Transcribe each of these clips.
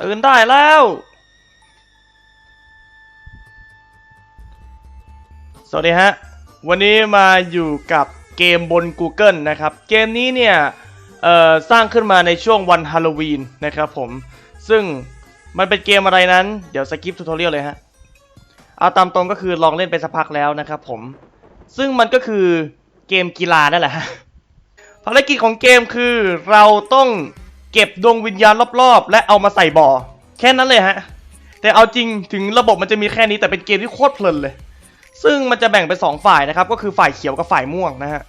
ตื่นได้แล้ว สวัสดีฮะ วันนี้มาอยู่กับเกมบน Google นะครับ เกมนี้เนี่ยสร้างขึ้นมาในช่วงวันฮาโลวีนนะครับผม ซึ่งมันเป็นเกมอะไรนั้น เดี๋ยวสกิปทูทอเรียลเลยฮะ เอาตามตรงก็คือลองเล่นไปสักพักแล้วนะครับผม ซึ่งมันก็คือเกมกีฬานั่นแหละฮะ ภารกิจของเกมคือเราต้อง เก็บดวงวิญญาณรอบๆ และเอามาใส่บ่อ แค่นั้นเลยฮะ แต่เอาจริงถึงระบบมันจะมีแค่นี้แต่เป็นเกมที่โคตรเพลินเลย ซึ่งมันจะแบ่งเป็นสองฝ่ายนะครับ ก็คือฝ่ายเขียวกับฝ่ายม่วงนะฮะ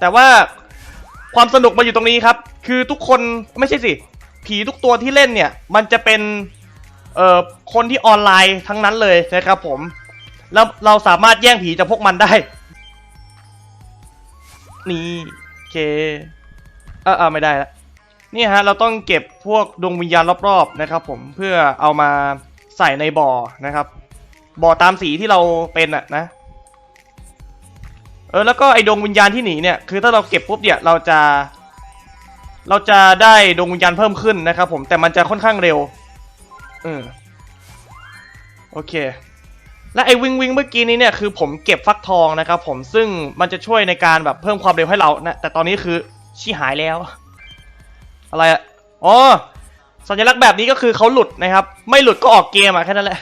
แต่ว่าความสนุกมาอยู่ตรงนี้ครับ คือทุกคนไม่ใช่สิ ผีทุกตัวที่เล่นเนี่ย มันจะเป็นเอ่อคนที่ออนไลน์ทั้งนั้นเลยนะครับผม แล้วเราสามารถแย่งผีจากพวกมันได้ นี่โอเค เออเออไม่ได้ละ นี่ฮะเราต้องเก็บพวกดวงวิญญาณรอบๆนะครับ ผมเพื่อเอามาใส่ในบ่อนะครับ บ่อตามสีที่เราเป็นอะนะ เออแล้วก็ไอ้ดวงวิญญาณที่หนีเนี่ยคือถ้าเราเก็บปุ๊บเนี่ยเราจะ เราจะได้ดวงวิญญาณเพิ่มขึ้นนะครับ ผมแต่มันจะค่อนข้างเร็วเออโอเค และไอ้วิงวิงเมื่อกี้นี้เนี่ยคือผมเก็บฟักทองนะครับ ผมซึ่งมันจะช่วยในการแบบเพิ่มความเร็วให้เรานะแต่ตอนนี้คือชี้หายแล้ว อะไรอะอ๋อสัญลักษณ์แบบนี้ก็คือเขาหลุดนะครับ ไม่หลุดก็ออกเกมอะแค่นั้นแหละ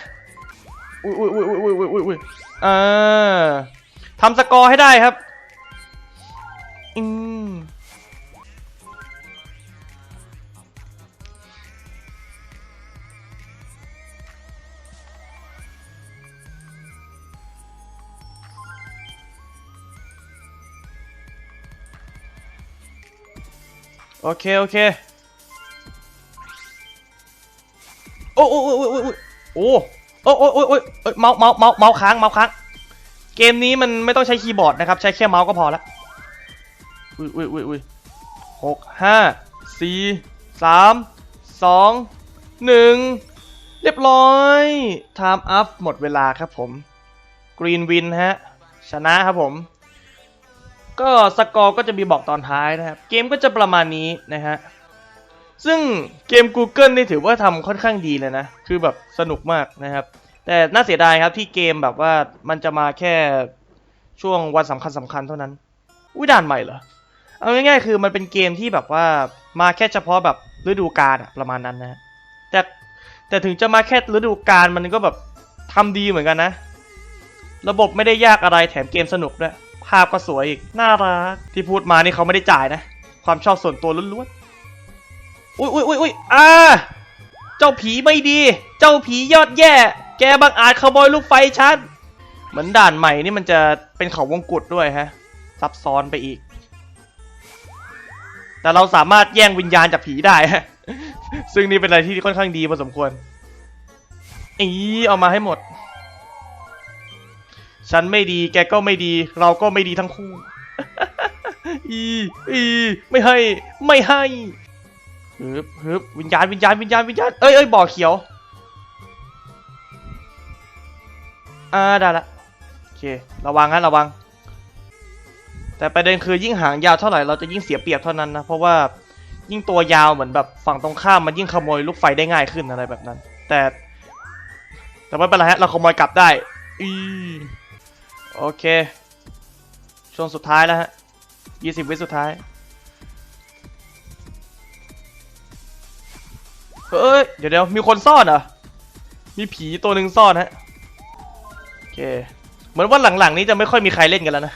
อุ้ยอุ้ยอุ้ยอุ้ยอุ้ยอุ้ยอุ้ยอ่าทำสกอร์ให้ได้ครับอืม โอเค โอเค โอ้โอ้โอ้โอ้โอ้โอ้โอ้โอ้โอ้โอ้เมาส์เมาส์เมาส์เมาส์ค้างเมาส์ค้าง เกมนี้มันไม่ต้องใช้คีย์บอร์ดนะครับ ใช้แค่เมาส์ก็พอละอุ้ยอุ้ยอุ้ยอุ้ยหกห้าสี่สามสองหนึ่งเรียบร้อย time up หมดเวลาครับผม green win ฮะ ชนะครับผม ก็สกอร์ก็จะมีบอกตอนท้ายนะครับ เกมก็จะประมาณนี้นะฮะ ซึ่งเกม Google นี่ถือว่าทำค่อนข้างดีเลยนะ คือแบบสนุกมากนะครับ แต่น่าเสียดายครับที่เกมแบบว่ามันจะมาแค่ช่วงวันสำคัญสำคัญเท่านั้น อุ้ยด่านใหม่เหรอ เอาง่ายๆคือมันเป็นเกมที่แบบว่ามาแค่เฉพาะแบบฤดูกาลอะประมาณนั้นนะแต่แต่ถึงจะมาแค่ฤดูกาลมันก็แบบทำดีเหมือนกันนะ ระบบไม่ได้ยากอะไรแถมเกมสนุกด้วย ภาพก็สวยอีก น่ารัก ที่พูดมานี่เขาไม่ได้จ่ายนะ ความชอบส่วนตัวล้วนๆ อุ้ยอุ้ยอุ้ยอุ้ยอ่า เจ้าผีไม่ดี เจ้าผียอดแย่ แกบังอาจขโมยลูกไฟฉัน เหมือนด่านใหม่นี่มันจะเป็นเขาวงกุฎด้วยฮะ ซับซ้อนไปอีก แต่เราสามารถแย่งวิญญาณจากผีได้ฮะ ซึ่งนี่เป็นอะไรที่ค่อนข้างดีพอสมควรอีเอามาให้หมด ฉันไม่ดีแกก็ไม่ดี เราก็ไม่ดีทั้งคู่ อีอีไม่ให้ ไม่ให้ฮึบฮึบวิญญาณวิญญาณวิญญาณวิญญาณเอ้ยเอ้ยบ่อเขียว อ่าได้ละโอเค ระวังฮะระวัง แต่ประเด็นคือยิ่งหางยาวเท่าไหร่เราจะยิ่งเสียเปรียบเท่านั้นนะ เพราะว่ายิ่งตัวยาวเหมือนแบบฝั่งตรงข้ามมันยิ่งขโมยลูกไฟได้ง่ายขึ้นอะไรแบบนั้น แต่ แต่ไม่เป็นไรฮะเราขโมยกลับได้ อี โอเค ช่วงสุดท้ายแล้วฮะยี่สิบวิสุดท้าย เฮ้ย เดี๋ยวเดี๋ยวมีคนซ่อนเหรอ มีผีตัวหนึ่งซ่อนฮะ โอเค เหมือนว่าหลังๆ นี้จะไม่ค่อยมีใครเล่นกันแล้วนะ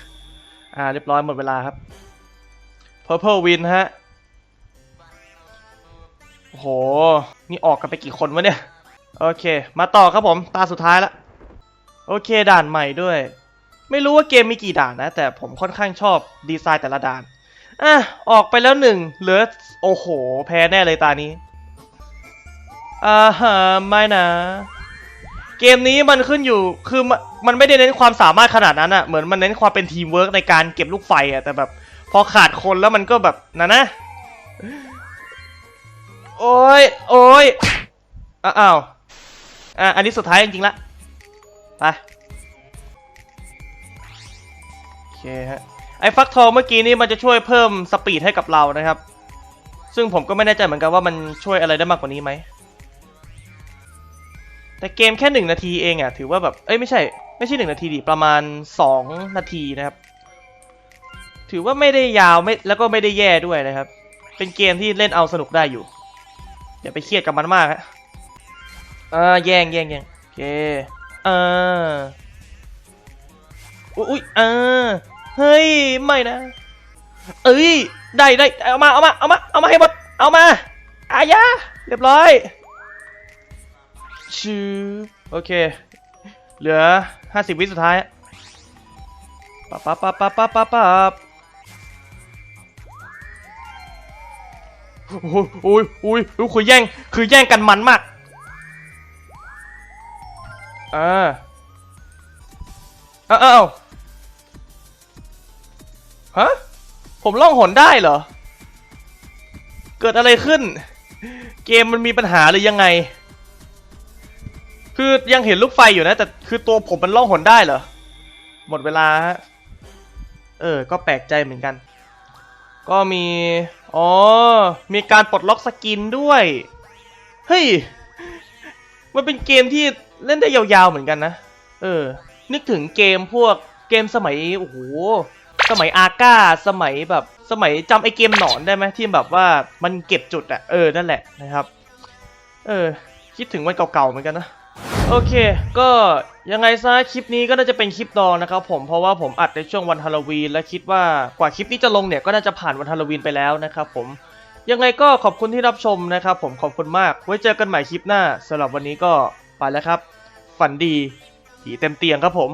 อ่า เรียบร้อยหมดเวลาครับ Purple Win ฮะ โอ้โห นี่ออกกันไปกี่คนวะเนี่ย โอเค มาต่อครับผม ตาสุดท้ายละ โอเค ด่านใหม่ด้วย ไม่รู้ว่าเกมมีกี่ด่านนะ แต่ผมค่อนข้างชอบดีไซน์แต่ละด่านอะออกไปแล้วหนึ่งเหลือโอ้โห แพ้แน่เลยตานี้อ่าฮะไม่นะ เกมนี้มันขึ้นอยู่คือมันไม่ได้เน้นความสามารถขนาดนั้นอะเหมือนมันเน้นความเป็นทีมเวิร์กในการเก็บลูกไฟอะแต่แบบ พอขาดคนแล้วมันก็แบบนะนะโอ้ยโอ้ยอ้าวอะอันนี้สุดท้ายจริงๆละไป เคฮะ ไอ้ฟักทองเมื่อกี้นี้มันจะช่วยเพิ่มสปีดให้กับเรานะครับ ซึ่งผมก็ไม่แน่ใจเหมือนกันว่ามันช่วยอะไรได้มากกว่านี้ไหม แต่เกมแค่หนึ่งนาทีเองอะถือว่าแบบ เอ้ยไม่ใช่ ไม่ใช่หนึ่งนาทีดิ ประมาณสองนาทีนะครับ ถือว่าไม่ได้ยาวไม่แล้วก็ไม่ได้แย่ด้วยนะครับ เป็นเกมที่เล่นเอาสนุกได้อยู่ อย่าไปเครียดกับมันมากฮะอ่าแย่งแย่งแย่งโอเคอ่าอุ้ยอุ้ยอ่า เฮ้ย ไม่นะ เอ้ย ได้ได้เอามา เอามา เอามา เอามาให้หมด เอามา อายาเรียบร้อยชื่อโอเค เหลือห้าสิบวิสุดท้ายปั๊บปั๊บปั๊บปั๊บปั๊บปั๊บปั๊บโอ้ยโอ้ยโอ้ยคือแย่ง คือแย่งกันมันมาก อ่าอ้าว ฮะ ผมล่องหนได้เหรอ เกิดอะไรขึ้น เกมมันมีปัญหาหรือยังไง คือยังเห็นลูกไฟอยู่นะ แต่คือตัวผมมันล่องหนได้เหรอ หมดเวลาฮะ เออ ก็แปลกใจเหมือนกัน ก็มี อ๋อ มีการปลดล็อกสกินด้วย เฮ้ย มันเป็นเกมที่เล่นได้ยาวๆเหมือนกันนะ เออ นึกถึงเกมพวกเกมสมัย โอ้โห สมัยอาก้าสมัยแบบสมัยจำไอเกมหนอนได้ไหมที่แบบว่ามันเก็บจุดอะเออนั่นแหละนะครับ เออ คิดถึงวันเก่าๆเหมือนกันนะโอเค ก็ยังไงซะคลิปนี้ก็น่าจะเป็นคลิปดองนะครับผมเพราะว่าผมอัดในช่วงวันฮาโลวีนและคิดว่ากว่าคลิปนี้จะลงเนี่ยก็น่าจะผ่านวันฮาโลวีนไปแล้วนะครับผมยังไงก็ขอบคุณที่รับชมนะครับผมขอบคุณมาก ไว้เจอกันใหม่คลิปหน้าสำหรับวันนี้ก็ไปแล้วครับ ฝันดีผีเต็มเตียงครับผม